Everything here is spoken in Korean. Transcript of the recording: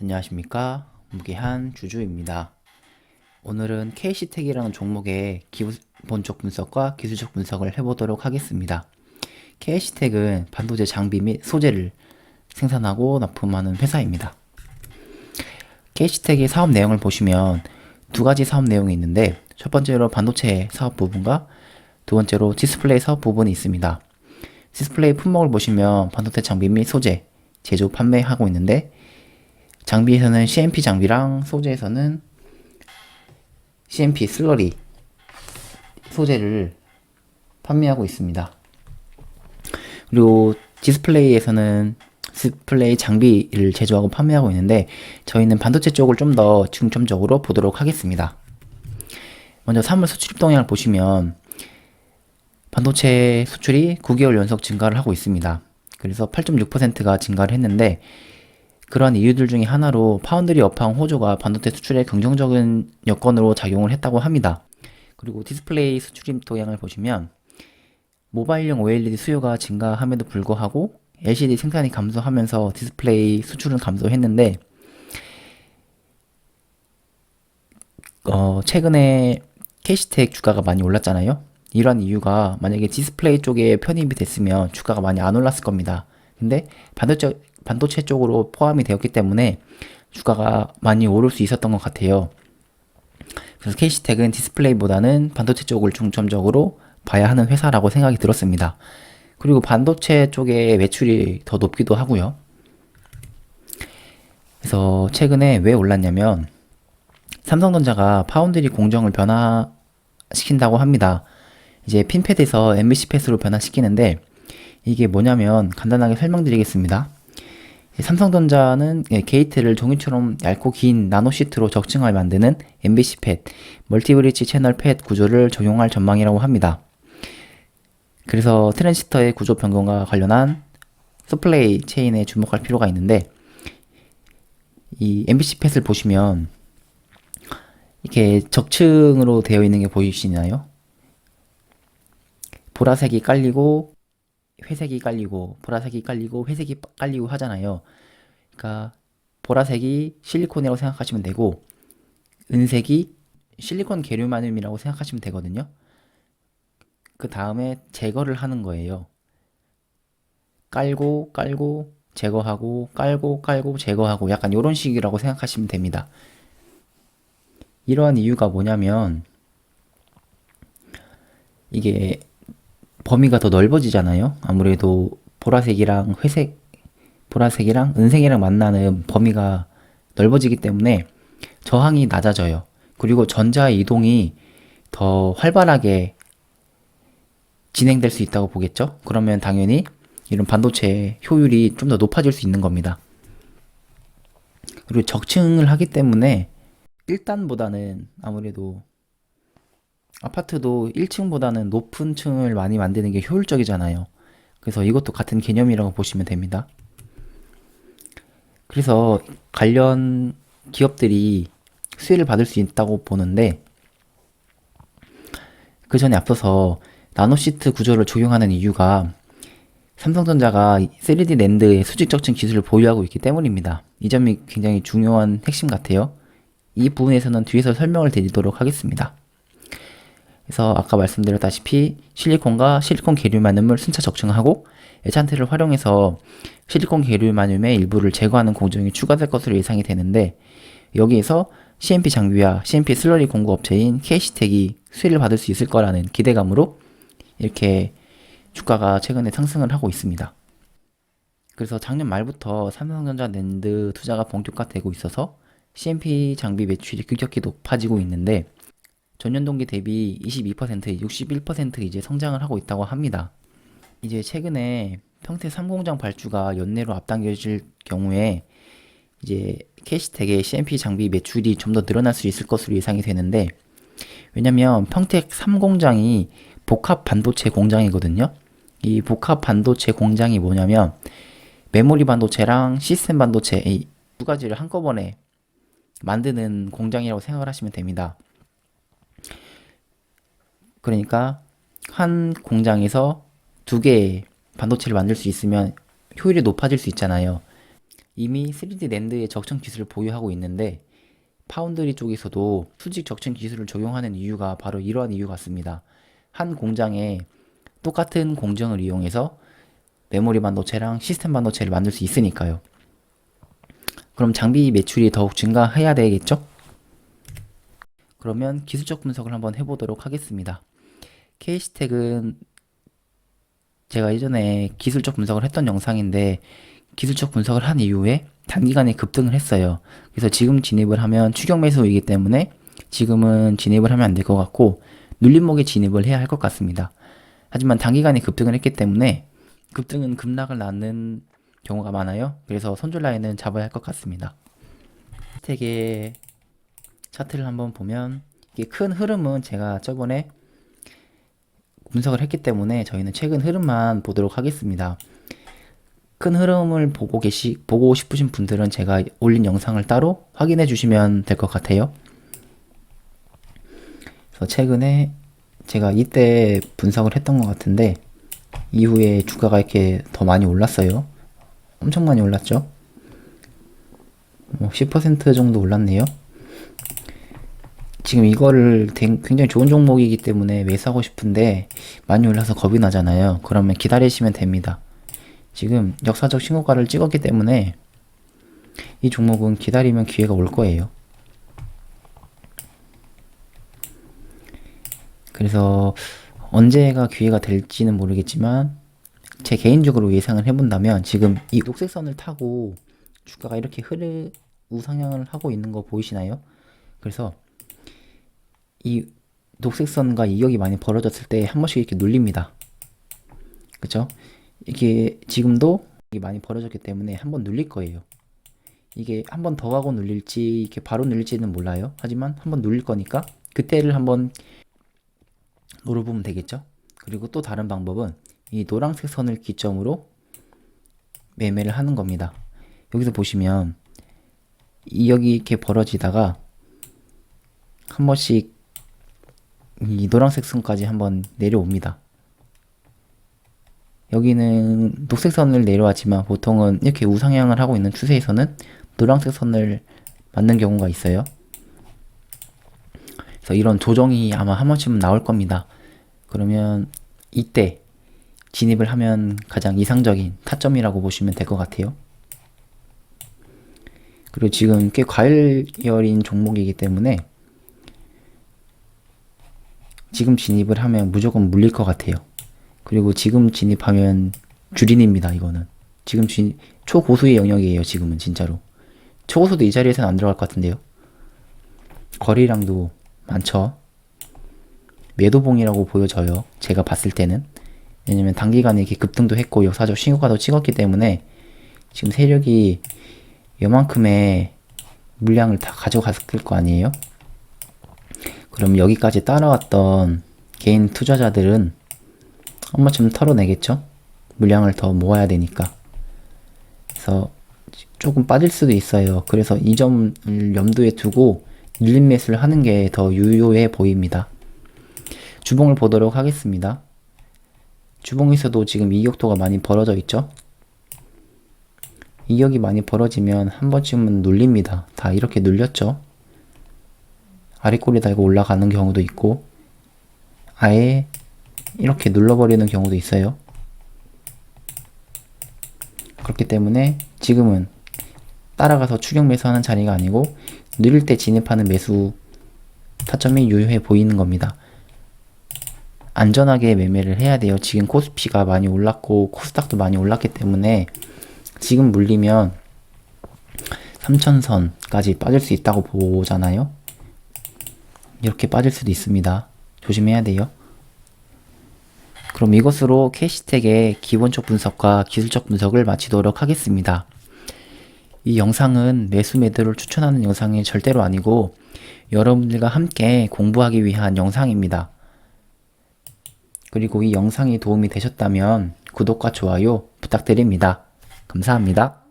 안녕하십니까 무게한 주주입니다. 오늘은 KC텍이라는 종목의 기본적 분석과 기술적 분석을 해보도록 하겠습니다. KC텍은 반도체 장비 및 소재를 생산하고 납품하는 회사입니다. KC텍의 사업 내용을 보시면 두 가지 사업 내용이 있는데 첫 번째로 반도체 사업 부분과 두 번째로 디스플레이 사업 부분이 있습니다. 디스플레이 품목을 보시면 반도체 장비 및 소재 제조 판매하고 있는데 장비에서는 CMP 장비랑 소재에서는 CMP 슬러리 소재를 판매하고 있습니다. 그리고 디스플레이에서는 디스플레이 장비를 제조하고 판매하고 있는데 저희는 반도체 쪽을 좀 더 중점적으로 보도록 하겠습니다. 먼저 3월 수출입 동향을 보시면 반도체 수출이 9개월 연속 증가를 하고 있습니다. 그래서 8.6%가 증가를 했는데 그러한 이유들 중에 하나로 파운드리 업황 호조가 반도체 수출에 긍정적인 여건으로 작용을 했다고 합니다. 그리고 디스플레이 수출입 도양을 보시면 모바일용 OLED 수요가 증가함에도 불구하고 LCD 생산이 감소하면서 디스플레이 수출은 감소했는데 어, 최근에 캐시텍 주가가 많이 올랐잖아요. 이러한 이유가 만약에 디스플레이 쪽에 편입이 됐으면 주가가 많이 안 올랐을 겁니다. 근데 반도체 반도체 쪽으로 포함이 되었기 때문에 주가가 많이 오를 수 있었던 것 같아요. 그래서 KC텍은 디스플레이보다는 반도체 쪽을 중점적으로 봐야 하는 회사라고 생각이 들었습니다. 그리고 반도체 쪽의 매출이 더 높기도 하고요. 그래서 최근에 왜 올랐냐면 삼성전자가 파운드리 공정을 변화시킨다고 합니다. 이제 핀패드에서 MBC 패스로 변화시키는데 이게 뭐냐면 간단하게 설명드리겠습니다. 삼성전자는 예, 게이트를 종이처럼 얇고 긴 나노시트로 적층을 만드는 MBC 팻, 멀티브리지 채널 팻 구조를 적용할 전망이라고 합니다. 그래서 트랜시스터의 구조 변경과 관련한 서플레이 체인에 주목할 필요가 있는데 이 MBC 팻을 보시면 이렇게 적층으로 되어 있는 게 보이시나요? 보라색이 깔리고 회색이 깔리고 보라색이 깔리고 회색이 깔리고 하잖아요. 그러니까 보라색이 실리콘이라고 생각하시면 되고 은색이 실리콘 계류마늄이라고 생각하시면 되거든요. 그 다음에 제거를 하는 거예요. 깔고 깔고 제거하고 깔고 깔고 제거하고 약간 이런 식이라고 생각하시면 됩니다. 이러한 이유가 뭐냐면 이게 범위가 더 넓어지잖아요. 아무래도 보라색이랑 회색, 보라색이랑 은색이랑 만나는 범위가 넓어지기 때문에 저항이 낮아져요. 그리고 전자 이동이 더 활발하게 진행될 수 있다고 보겠죠? 그러면 당연히 이런 반도체 효율이 좀 더 높아질 수 있는 겁니다. 그리고 적층을 하기 때문에 1단보다는 아무래도 아파트도 1층보다는 높은 층을 많이 만드는 게 효율적이잖아요. 그래서 이것도 같은 개념이라고 보시면 됩니다. 그래서 관련 기업들이 수혜를 받을 수 있다고 보는데 그 전에 앞서서 나노시트 구조를 적용하는 이유가 삼성전자가 3D 랜드의 수직 적층 기술을 보유하고 있기 때문입니다. 이 점이 굉장히 중요한 핵심 같아요. 이 부분에서는 뒤에서 설명을 드리도록 하겠습니다. 그래서 아까 말씀드렸다시피 실리콘과 실리콘 계류마늄을 순차 적층하고 에찬트를 활용해서 실리콘 계류마늄의 일부를 제거하는 공정이 추가될 것으로 예상이 되는데 여기에서 CMP 장비와 CMP 슬러리 공급 업체인 KC텍이 수혜를 받을 수 있을 거라는 기대감으로 이렇게 주가가 최근에 상승을 하고 있습니다. 그래서 작년 말부터 삼성전자 랜드 투자가 본격화되고 있어서 CMP 장비 매출이 급격히 높아지고 있는데 전년 동기 대비 22%, 61% 이제 성장을 하고 있다고 합니다. 이제 최근에 평택 3공장 발주가 연내로 앞당겨질 경우에 이제 캐시텍의 CMP 장비 매출이 좀 더 늘어날 수 있을 것으로 예상이 되는데 왜냐면 평택 3공장이 복합 반도체 공장이거든요. 이 복합 반도체 공장이 뭐냐면 메모리 반도체랑 시스템 반도체 이 두 가지를 한꺼번에 만드는 공장이라고 생각을 하시면 됩니다. 그러니까 한 공장에서 두 개의 반도체를 만들 수 있으면 효율이 높아질 수 있잖아요. 이미 3D 랜드의 적층 기술을 보유하고 있는데 파운드리 쪽에서도 수직 적층 기술을 적용하는 이유가 바로 이러한 이유 같습니다. 한 공장에 똑같은 공정을 이용해서 메모리 반도체랑 시스템 반도체를 만들 수 있으니까요. 그럼 장비 매출이 더욱 증가해야 되겠죠? 그러면 기술적 분석을 한번 해보도록 하겠습니다. 케이스텍은 제가 예전에 기술적 분석을 했던 영상인데 기술적 분석을 한 이후에 단기간에 급등을 했어요. 그래서 지금 진입을 하면 추격 매수이기 때문에 지금은 진입을 하면 안 될 것 같고 눌림목에 진입을 해야 할 것 같습니다. 하지만 단기간에 급등을 했기 때문에 급등은 급락을 낳는 경우가 많아요. 그래서 손절 라인은 잡아야 할 것 같습니다. 스택의 차트를 한번 보면 이게 큰 흐름은 제가 저번에 분석을 했기 때문에 저희는 최근 흐름만 보도록 하겠습니다. 큰 흐름을 보고 계시 보고 싶으신 분들은 제가 올린 영상을 따로 확인해 주시면 될 것 같아요. 그래서 최근에 제가 이때 분석을 했던 것 같은데 이후에 주가가 이렇게 더 많이 올랐어요. 엄청 많이 올랐죠? 뭐 10% 정도 올랐네요. 지금 이거를 된- 굉장히 좋은 종목이기 때문에 매수하고 싶은데 많이 올라서 겁이 나잖아요. 그러면 기다리시면 됩니다. 지금 역사적 신고가를 찍었기 때문에 이 종목은 기다리면 기회가 올 거예요. 그래서 언제가 기회가 될지는 모르겠지만 제 개인적으로 예상을 해본다면 지금 이 녹색 선을 타고 주가가 이렇게 흐르 우상향을 하고 있는 거 보이시나요? 그래서 이 녹색 선과 이격이 많이 벌어졌을 때 한 번씩 이렇게 눌립니다. 그쵸? 이게 지금도 많이 벌어졌기 때문에 한 번 눌릴 거예요. 이게 한 번 더 하고 눌릴지 이렇게 바로 눌릴지는 몰라요. 하지만 한 번 눌릴 거니까 그때를 한번 노려보면 되겠죠. 그리고 또 다른 방법은 이 노란색 선을 기점으로 매매를 하는 겁니다. 여기서 보시면 이 여기 이렇게 벌어지다가 한 번씩 이 노란색 선까지 한번 내려옵니다. 여기는 녹색 선을 내려왔지만 보통은 이렇게 우상향을 하고 있는 추세에서는 노란색 선을 맞는 경우가 있어요. 그래서 이런 조정이 아마 한 번쯤은 나올 겁니다. 그러면 이때 진입을 하면 가장 이상적인 타점이라고 보시면 될 것 같아요. 그리고 지금 꽤 과열열인 종목이기 때문에 지금 진입을 하면 무조건 물릴 것 같아요. 그리고 지금 진입하면 주린입니다, 이거는. 지금 진, 초고수의 영역이에요, 지금은, 진짜로. 초고수도 이 자리에서는 안 들어갈 것 같은데요. 거리량도 많죠. 매도봉이라고 보여져요. 제가 봤을 때는. 왜냐면 단기간에 이렇게 급등도 했고 역사적 신고가도 찍었기 때문에 지금 세력이 요만큼의 물량을 다 가져갔을 거 아니에요? 그럼 여기까지 따라왔던 개인 투자자들은 한 번쯤 털어내겠죠? 물량을 더 모아야 되니까. 그래서 조금 빠질 수도 있어요. 그래서 이 점을 염두에 두고 밀림 매수를 하는 게 더 유효해 보입니다. 주봉을 보도록 하겠습니다. 주봉에서도 지금 이격도가 많이 벌어져 있죠? 이격이 많이 벌어지면 한 번쯤은 눌립니다. 다 이렇게 눌렸죠? 아래꼬리 달고 올라가는 경우도 있고, 아예 이렇게 눌러버리는 경우도 있어요. 그렇기 때문에 지금은 따라가서 추격 매수하는 자리가 아니고, 누릴 때 진입하는 매수 타점이 유효해 보이는 겁니다. 안전하게 매매를 해야 돼요. 지금 코스피가 많이 올랐고 코스닥도 많이 올랐기 때문에 지금 물리면 3천선까지 빠질 수 있다고 보잖아요. 이렇게 빠질 수도 있습니다. 조심해야 돼요. 그럼 이것으로 캐시텍의 기본적 분석과 기술적 분석을 마치도록 하겠습니다. 이 영상은 매수 매도를 추천하는 영상이 절대로 아니고 여러분들과 함께 공부하기 위한 영상입니다. 그리고 이 영상이 도움이 되셨다면 구독과 좋아요 부탁드립니다. 감사합니다.